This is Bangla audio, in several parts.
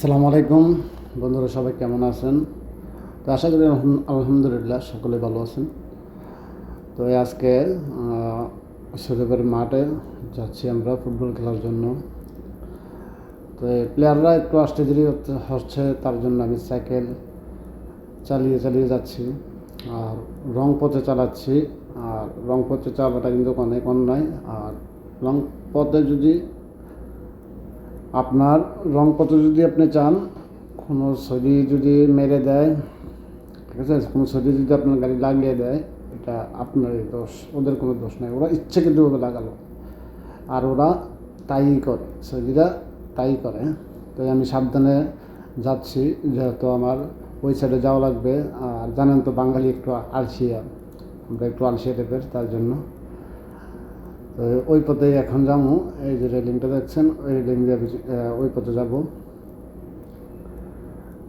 আসসালামু আলাইকুম। বন্ধুরা, সবাই কেমন আছেন? তো আশা করি আলহাম- আলহামদুলিল্লাহ সকলে ভালো আছেন। তো আজকে শরীফের মাঠে যাচ্ছি আমরা ফুটবল খেলার জন্য। তো প্লেয়াররা একটু আসতে দেরি হচ্ছে তার জন্য আমি সাইকেল চালিয়ে চালিয়ে যাচ্ছি। আর রং পথে চালাচ্ছি। আর রং পথে চালাটা কিন্তু অনেক অন্যায়। আর রং পথে যদি আপনার রং পথে যদি আপনি চান, কোনো ছবি যদি মেরে দেয়, ঠিক আছে? কোনো ছবি যদি আপনার গাড়ি লাগিয়ে দেয়, এটা আপনারই দোষ, ওদের কোনো দোষ নেই। ওরা ইচ্ছে কিন্তু ওকে লাগালো। আর ওরা তাই করে, ছবিরা তাই করে। তাই আমি সাবধানে যাচ্ছি, যেহেতু আমার ওই সাইডে যাওয়া লাগবে। আর জানেন তো বাঙালি একটু আলসিয়া, আমরা একটু আলসিয়া টাইপের তার জন্য। তো ওই পথে এখন যাব। এই যে রেলিংটা দেখছেন, ওই রেলিং দিয়ে ওই পথে যাব।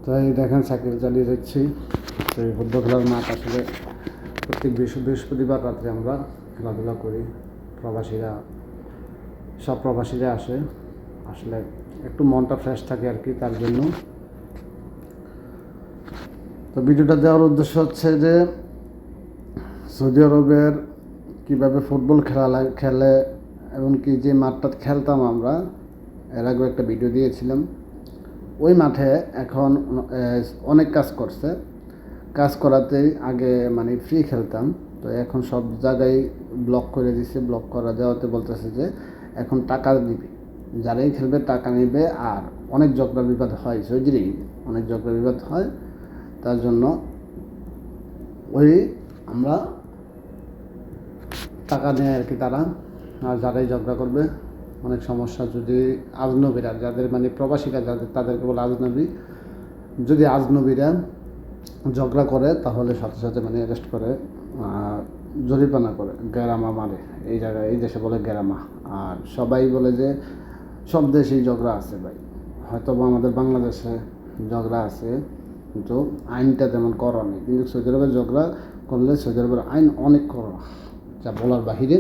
তো এই দেখেন সাইকেল চালিয়ে যাচ্ছি। তো এই খেলার মাঠ আসলে প্রত্যেক বৃহস্পতিবার রাত্রে আমরা খেলাধুলা করি। প্রবাসীরা, সব প্রবাসীরা আসে। আসলে একটু মনটা ফ্রেশ থাকে আর কি তার জন্য। তো ভিডিওটা দেওয়ার উদ্দেশ্য হচ্ছে যে সৌদি আরবের কীভাবে ফুটবল খেলা খেলে এমনকি যে মাঠটা খেলতাম আমরা, এর আগেও একটা ভিডিও দিয়েছিলাম। ওই মাঠে এখন অনেক কাজ করছে। কাজ করাতেই আগে মানে ফ্রি খেলতাম। তো এখন সব জায়গায় ব্লক করে দিছে ব্লক করা দেওয়াতে বলতেছে যে এখন টাকা দিবে। যারাই খেলবে টাকা নেবে আর অনেক ঝগড়া বিবাদ হয় সৌদিরেই অনেক ঝগড়া বিবাদ হয়। তার জন্য ওই আমরা টাকা নেয় আর কি তারা। আর যারাই ঝগড়া করবে, অনেক সমস্যা। যদি আজনবীরা, যাদের মানে প্রবাসীরা, যাদের তাদেরকে বলে আজনবী, যদি আজনবীরা ঝগড়া করে, তাহলে সাথে সাথে মানে অ্যারেস্ট করে, আর জরিমানা করে। গ্যারামা মারে এই জায়গায়, এই দেশে বলে গ্যারামা। আর সবাই বলে যে, সব দেশেই ঝগড়া আছে ভাই। হয়তো আমাদের বাংলাদেশে ঝগড়া আছে, কিন্তু আইনটা তেমন করা নেই। কিন্তু সৌদি আরবের ঝগড়া করলে সৌদি আরবের আইন অনেক করা যা বলার বাহিরে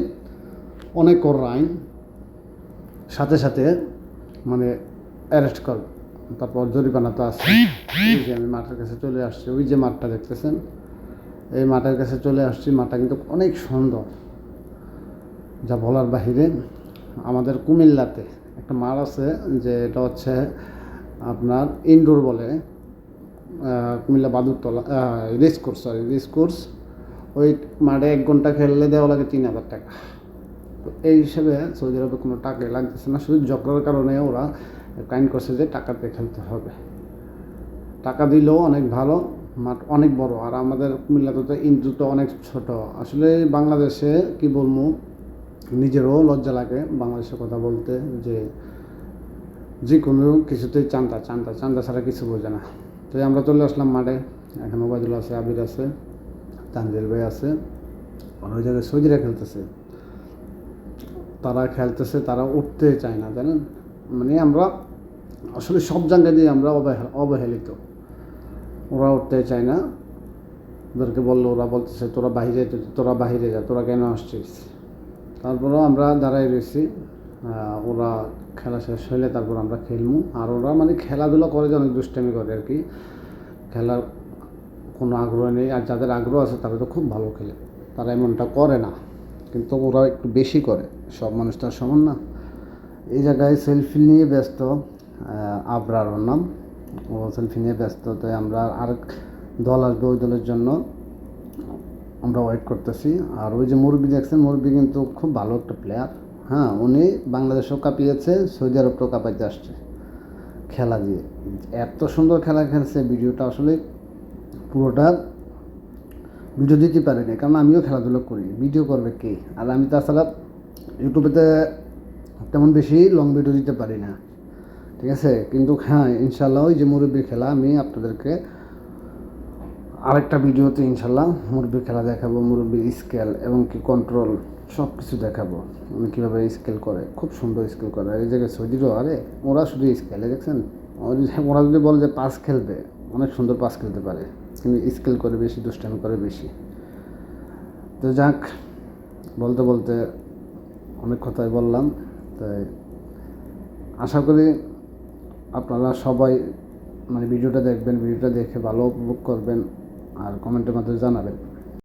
অনেক কড়া আইন সাথে সাথে মানে অ্যারেস্ট করবে তারপর জরিমানা তো আছে। যে আমি মাঠের কাছে চলে আসছি, ওই যে মাঠটা দেখতেছেন, এই মাঠের কাছে চলে আসছি, মাঠটা কিন্তু অনেক সুন্দর। যা বলার বাহিরে, আমাদের কুমিল্লাতে একটা মাঠ আছে যে এটা হচ্ছে আপনার ইনডোর বলে Cumilla Badurtala race course sorry race course. ওই মাঠে এক ঘণ্টা খেললে দেওয়া লাগে তিন হাজার টাকা। তো এই হিসেবে সৌদি আরবে কোনো টাকাই লাগতেছে না, শুধু ঝগড়ার কারণে ওরা কাইন করছে যে টাকাতে খেলতে হবে। টাকা দিলেও অনেক ভালো, মাঠ অনেক বড়। আর আমাদের কুমিল্লাতে তো ইন্দু তো অনেক ছোট। আসলে বাংলাদেশে কি বলব, নিজেরও লজ্জা লাগে বাংলাদেশের কথা বলতে, যে যে কোনো কিছুতেই চান্দা চান্দা চান্দা ছাড়া কিছু বোঝে না। তো আমরা চলে আসলাম মাঠে, এখন ওবায়দুল আছে, আবির আছে। তানজিল ভাই আছে ওই জায়গায় সৌদিরা খেলতেছে। তারা খেলতেছে, তারা উঠতে চায় না, জানেন? মানে আমরা, আসলে সব জায়গা দিয়ে আমরা অবহেলা অবহেলিত। ওরা উঠতে চায় না। ওদেরকে বলল, ওরা বলতেছে, তোরা বাহিরে তোরা বাহিরে যা, তোরা কেন আসছিস? তারপরেও আমরা দাঁড়াই রয়েছি ওরা খেলা শেষ হলে তারপর আমরা খেলব আর ওরা মানে খেলাধুলা করে যে অনেক দুষ্টামি করে আর কি। খেলার কোনো আগ্রহ নেই, আর যাদের আগ্রহ আছে তারা তো খুব ভালো খেলে। তারা এমনটা করে না, কিন্তু ওরা একটু বেশি করে, সব মানুষ তো আর সমান না। এই জায়গায় সেলফি নিয়ে ব্যস্ত আবরার ওর নাম। ও সেলফি নিয়ে ব্যস্ত তাই আমরা আরেক দল আসবে ওই দলের জন্য। আমরা ওয়েট করতেছি। আর ওই যে মুরব্বি দেখছেন, মুরব্বি কিন্তু খুব ভালো একটা প্লেয়ার হ্যাঁ উনি বাংলাদেশও কাঁপিয়েছে, সৌদি আরবটাও কাঁপাইতে আসছে খেলা দিয়ে। এত সুন্দর খেলা খেলছে, ভিডিওটা আসলে পুরোটা ভিডিও দিতে পারিনি, কারণ আমিও খেলাধুলা করি ভিডিও করবে কে? আর আমি তাছাড়া ইউটিউবেতে তেমন বেশি লং ভিডিও দিতে পারি না। ঠিক আছে? কিন্তু হ্যাঁ ইনশাল্লাহ ওই যে মুরব্বী খেলা, আমি আপনাদেরকে আরেকটা ভিডিওতে ইনশাল্লাহ মুরব্বীর খেলা দেখাবো, মুরব্বীর স্কেল এবং কি কন্ট্রোল সব কিছু দেখাবো। উনি কীভাবে স্কেল করে, খুব সুন্দর স্কেল করে। এই জায়গায় সৌদিরও আরে, ওরা শুধু স্কেলে দেখছেন? ওরা যদি বলে যে পাস খেলবে, অনেক সুন্দর পাস খেলতে পারে। কিন্তু স্কেল করে বেশি, দুষ্টামি করে বেশি। তো যাক, বলতে বলতে অনেক কথাই বললাম, তাই আশা করি আপনারা সবাই মানে ভিডিওটা দেখবেন, ভিডিওটা দেখে ভালো উপভোগ করবেন, আর কমেন্টের মাধ্যমে জানাবেন।